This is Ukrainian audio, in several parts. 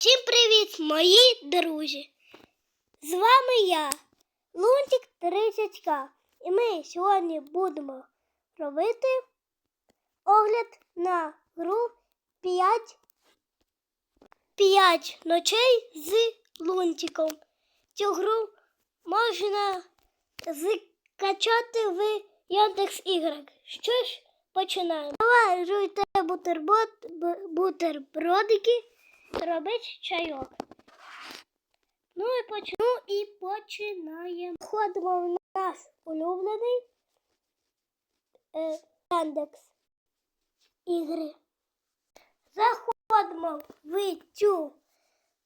Всім привіт, мої друзі! З вами я, Лунтик 30К. І ми сьогодні будемо робити огляд на гру 5, 5 ночей з Лунтиком. Цю гру можна закачати в Яндекс Іграх. Що ж, починаємо. Давай жуйте бутерброд, бутербродики, робить чайок. Ну і, поч... ну і починаємо. Входимо в наш улюблений е, Яндекс ігри. Заходимо в цю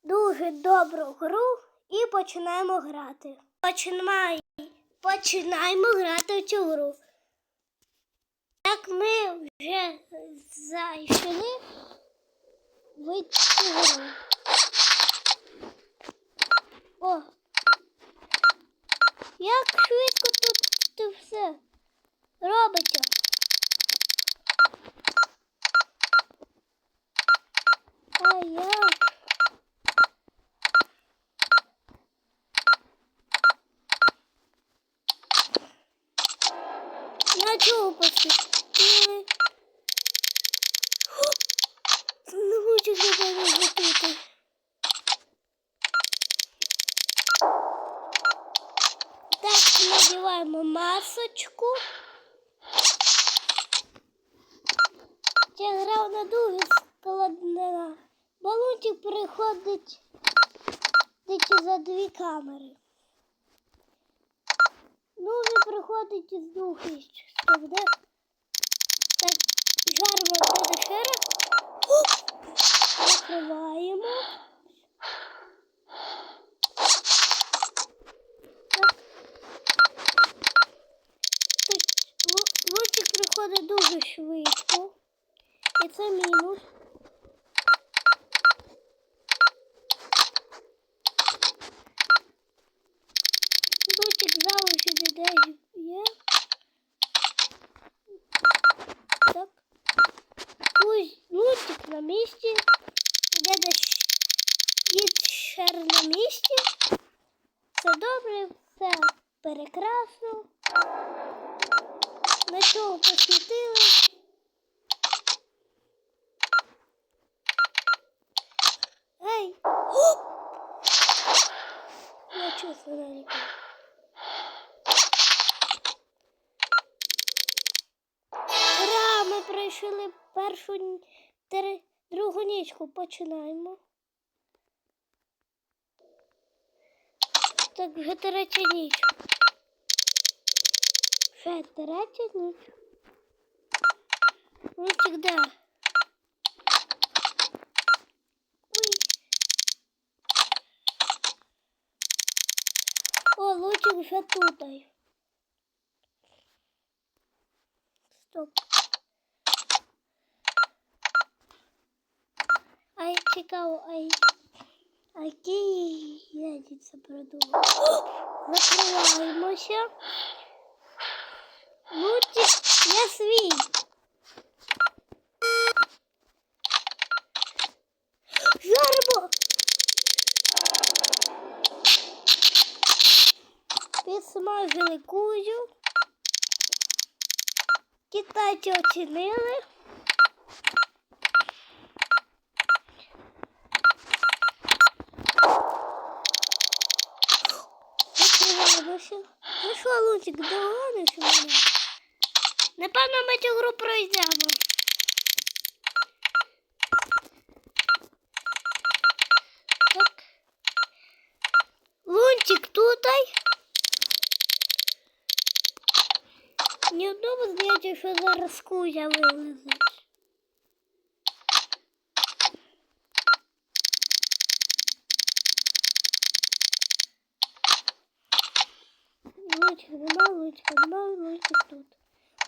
дуже добру гру і починаємо грати. Починаємо, починаємо грати в цю гру. Як ми вже зайшли в. О! Як швидко тут, тут все робиться. А як? На чого посвітили? Хочу тебе запити. Так, надіваємо масочку. Ця гра на дуже складна. Балунчик приходить за дві камери. Ну, він приходить із двох іще. Так, жаримо це ще раз. Закриваємо. Так. Тут лу- лунтик приходить дуже швидко. І це мінус. Лунтик залишиться десь є. Так. Ось лунтик на місці. Де десь Відшер на. Все добре, все прекрасно. На чого посвітили. Ей! Оп! Я чувствую наліпив. Ура! Ми пройшли першу тери- другу нічку. Починаємо. Так, вже третя ніч. Вже третя ніч. Лунтик де? Ой. О, лучик вже тут. Стоп. Цікаво, ай. А який ядіться продумав? Закриваємося. Лучик, я свій. Жарбо! Підсмажили кузю. Китайці оцінили. Ну що, Лунтик, догониш мене? Напевно, ми цю гру пройдемо. Так. Лунтик тутай. Ні одному здається, що зараз кузя вилазить. Лучик нема, лучка нема, лучик тут.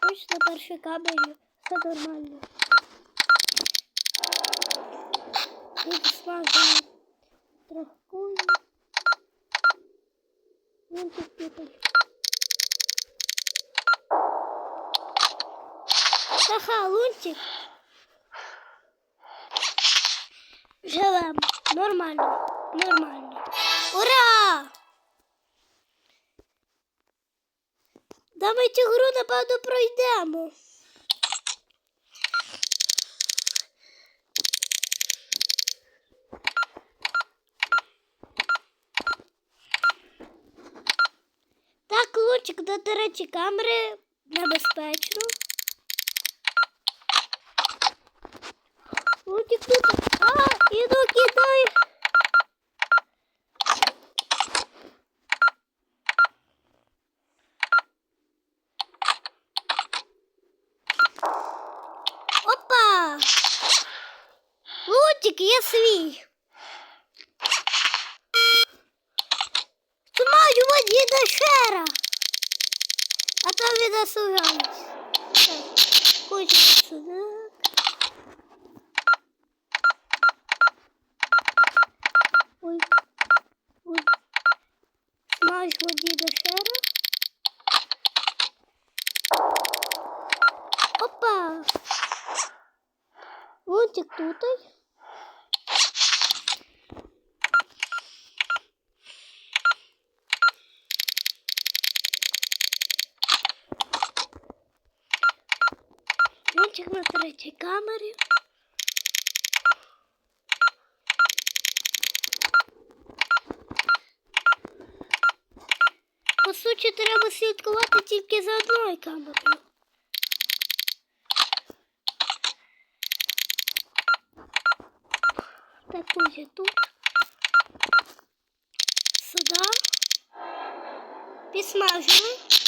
Луч на першій камері, все нормально. Тут смажено трохкую. Лунтик тут. Ха-ха, лунтик. Живем Нормально. Нормально. Ура! Да ми цю гру, напевно, пройдемо. Так, лучик до третьої камери небезпечно. Лучик тут. А, іду кидай. Опа! Лутик, я свій. Тримаю воді до шера. А то відосугають. Хочу сюди. Ой. Ой. Смаж воді до шера. Опа! Лунтик тут. Лунтик на третій камері. По суті, треба слідкувати тільки за одною камерою. Так, ось я тут. Сюди. Підсмажуємо.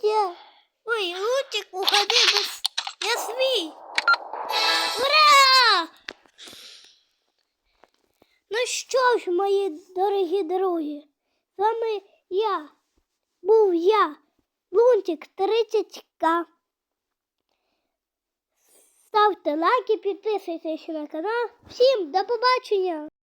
Кузя! Ой, Лутик, уходи. Я свій! Ура! Ну що ж, мої дорогі друзі, з вами я, був я, Лунтик 30К. Ставте лайки, підписуйтесь на канал. Всім до побачення!